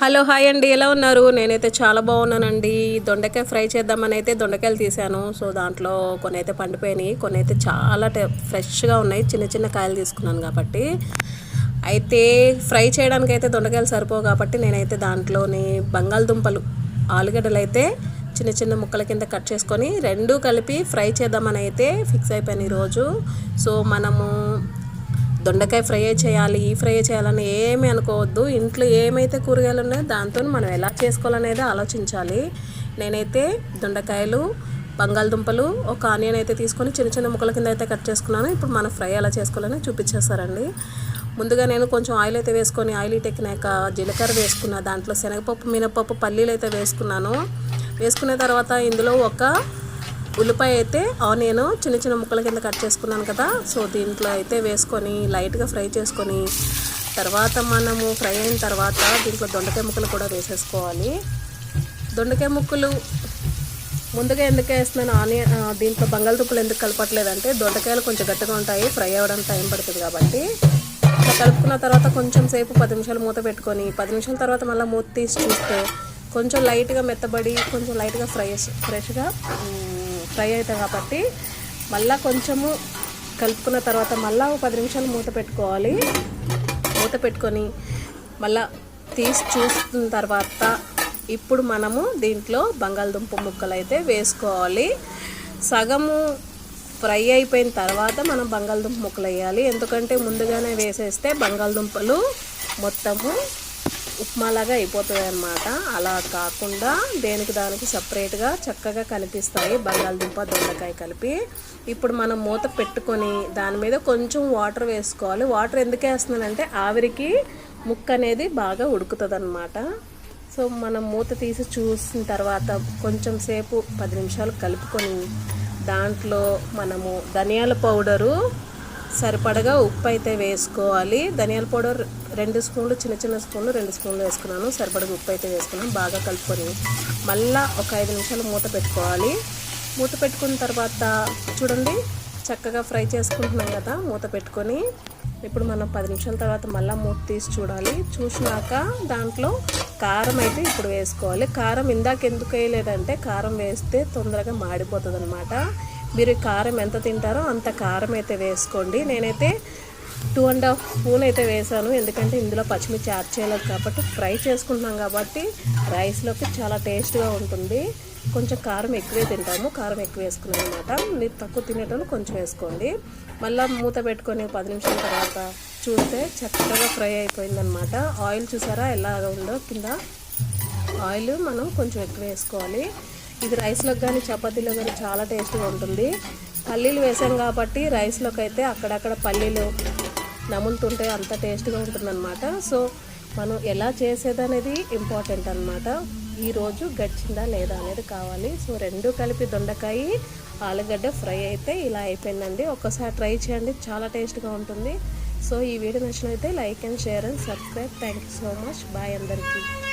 Hello hi అండి. ఎలా ఉన్నారు? నేనైతే చాలా బాగున్నానండి. దొండకాయ ఫ్రై చేద్దామని అయితే దొండకాయలు తీసాను సో దాంట్లో కొన్ని అయితే పండిపోయినాయి. కొన్ని అయితే చాలా ఫ్రెష్గా ఉన్నాయి. చిన్న చిన్న కాయలు తీసుకున్నాను కాబట్టి. అయితే ఫ్రై చేయడానికి అయితే దొండకాయలు సరిపోవు కాబట్టి నేనైతే దాంట్లోని బంగాళదుంపలు ఆలుగడ్డలు అయితే చిన్న చిన్న ముక్కల కింద కట్ చేసుకొని రెండు కలిపి ఫ్రై చేద్దామని అయితే ఫిక్స్ అయిపోయాను ఈరోజు. సో మనము దొండకాయ ఫ్రై చేయాలి ఈ ఫ్రై చేయాలని ఏమీ అనుకోవద్దు. ఇంట్లో ఏమైతే కూరగాయలు ఉన్నాయో దాంతో మనం ఎలా చేసుకోవాలనేది ఆలోచించాలి. నేనైతే దొండకాయలు బంగాళదుంపలు ఒక ఆనియన్ అయితే తీసుకొని చిన్న చిన్న ముక్కల కింద అయితే కట్ చేసుకున్నాను. ఇప్పుడు మనం ఫ్రై ఎలా చేసుకోవాలని చూపించేస్తారండి. ముందుగా నేను కొంచెం ఆయిల్ అయితే వేసుకొని ఆయిల్ ఎక్కినాక జీలకర్ర వేసుకున్నా దాంట్లో శనగపప్పు మినపప్పు పల్లీలు అయితే వేసుకున్నాను. వేసుకున్న తర్వాత ఇందులో ఒక ఉల్లిపాయ అయితే ఆనియన్ చిన్న చిన్న ముక్కల కింద కట్ చేసుకున్నాను కదా. సో దీంట్లో అయితే వేసుకొని లైట్గా ఫ్రై చేసుకొని తర్వాత మనము ఫ్రై అయిన తర్వాత దీంట్లో దొండకాయ ముక్కలు కూడా వేసేసుకోవాలి. దొండకాయ ముక్కలు ముందుగా ఎందుకు వేస్తున్నాను? ఆనియన్ దీంట్లో బంగాళదుంపలు ఎందుకు కలపట్లేదంటే దొండకాయలు కొంచెం గట్టిగా ఉంటాయి ఫ్రై అవ్వడానికి టైం పడుతుంది కాబట్టి. ఇట్లా కలుపుకున్న తర్వాత కొంచెం సేపు పది నిమిషాలు మూత పెట్టుకొని పది నిమిషాల తర్వాత మళ్ళీ మూత తీసి చూస్తే కొంచెం లైట్గా మెత్తబడి కొంచెం లైట్గా ఫ్రై ఫ్రెష్గా ఫ్రై అవుతాయి కాబట్టి మళ్ళీ కొంచెము కలుపుకున్న తర్వాత మళ్ళీ ఒక పది నిమిషాలు మూత పెట్టుకోవాలి. మూత పెట్టుకొని మళ్ళా తీసి చూస్తున్న తర్వాత ఇప్పుడు మనము దీంట్లో బంగాళదుంప ముక్కలు అయితే వేసుకోవాలి. సగము ఫ్రై అయిపోయిన తర్వాత మనం బంగాళదుంప ముక్కలు వేయాలి. ఎందుకంటే ముందుగానే వేసేస్తే బంగాళదుంపలు మొత్తము ఉప్మాలాగా అయిపోతుంది అనమాట అలా కాకుండా దేనికి దానికి సపరేట్గా చక్కగా కనిపిస్తాయి బంగాళదుంప దొండకాయ కలిపి. ఇప్పుడు మనం మూత పెట్టుకొని దాని మీద కొంచెం వాటర్ వేసుకోవాలి. వాటర్ ఎందుకు వేస్తున్నానంటే ఆవిరికి ముక్క అనేది బాగా ఉడుకుతుంది అనమాట సో మనం మూత తీసి చూసిన తర్వాత కొంచెం సేపు పది నిమిషాలు కలుపుకొని దాంట్లో మనము ధనియాల పౌడరు సరిపడగా ఉప్పు అయితే వేసుకోవాలి. ధనియాల పౌడర్ రెండు స్పూన్లు చిన్న చిన్న స్పూన్లు రెండు స్పూన్లు వేసుకున్నాను. సరిపడ ఉప్పు అయితే వేసుకున్నాను. బాగా కలుపుకొని మళ్ళా ఒక ఐదు నిమిషాలు మూత పెట్టుకోవాలి. మూత పెట్టుకున్న తర్వాత చూడండి చక్కగా ఫ్రై చేసుకుంటున్నాం కదా మూత పెట్టుకొని. ఇప్పుడు మనం పది నిమిషాల తర్వాత మళ్ళీ మూత తీసి చూడాలి. చూసినాక దాంట్లో కారం అయితే ఇప్పుడు వేసుకోవాలి. కారం ఇందాక ఎందుకు వేయలేదంటే కారం వేస్తే తొందరగా మాడిపోతుంది అనమాట మీరు కారం ఎంత తింటారో అంత కారం అయితే వేసుకోండి. నేనైతే టూ అండ్ హాఫ్ స్పూన్ అయితే వేసాను ఎందుకంటే ఇందులో పచ్చిమిర్చి యాడ్ చేయలేదు కాబట్టి ఫ్రై చేసుకుంటున్నాం కాబట్టి రైస్లోకి చాలా టేస్ట్గా ఉంటుంది. కొంచెం కారం ఎక్కువే తింటాము. కారం ఎక్కువ వేసుకున్నాం అనమాట మీరు తక్కువ తినేటోళ్ళు కొంచెం వేసుకోండి. మళ్ళీ మూత పెట్టుకొని పది నిమిషాల తర్వాత చూస్తే చక్కగా ఫ్రై అయిపోయిందనమాట ఆయిల్ చూసారా ఎలాగ ఉందో కింద? ఆయిల్ మనం కొంచెం ఎక్కువ వేసుకోవాలి. ఇది రైస్లోకి కానీ చపాతీలో కానీ చాలా టేస్ట్గా ఉంటుంది. పల్లీలు వేసాం కాబట్టి రైస్లోకి అయితే అక్కడక్కడ పల్లీలు నములుతుంటే అంత టేస్ట్గా ఉంటుందన్నమాట. సో మనం ఎలా చేసేదనేది ఇంపార్టెంట్ అనమాట ఈరోజు గడిచిందా లేదా అనేది కావాలి. సో రెండు కలిపి దొండకాయ ఆలుగడ్డ ఫ్రై అయితే ఇలా అయిపోయిందండి. ఒక్కసారి ట్రై చేయండి. చాలా టేస్ట్గా ఉంటుంది. సో ఈ video నచ్చినైతే like and share and subscribe. Thank you so much. Bye అందరికీ.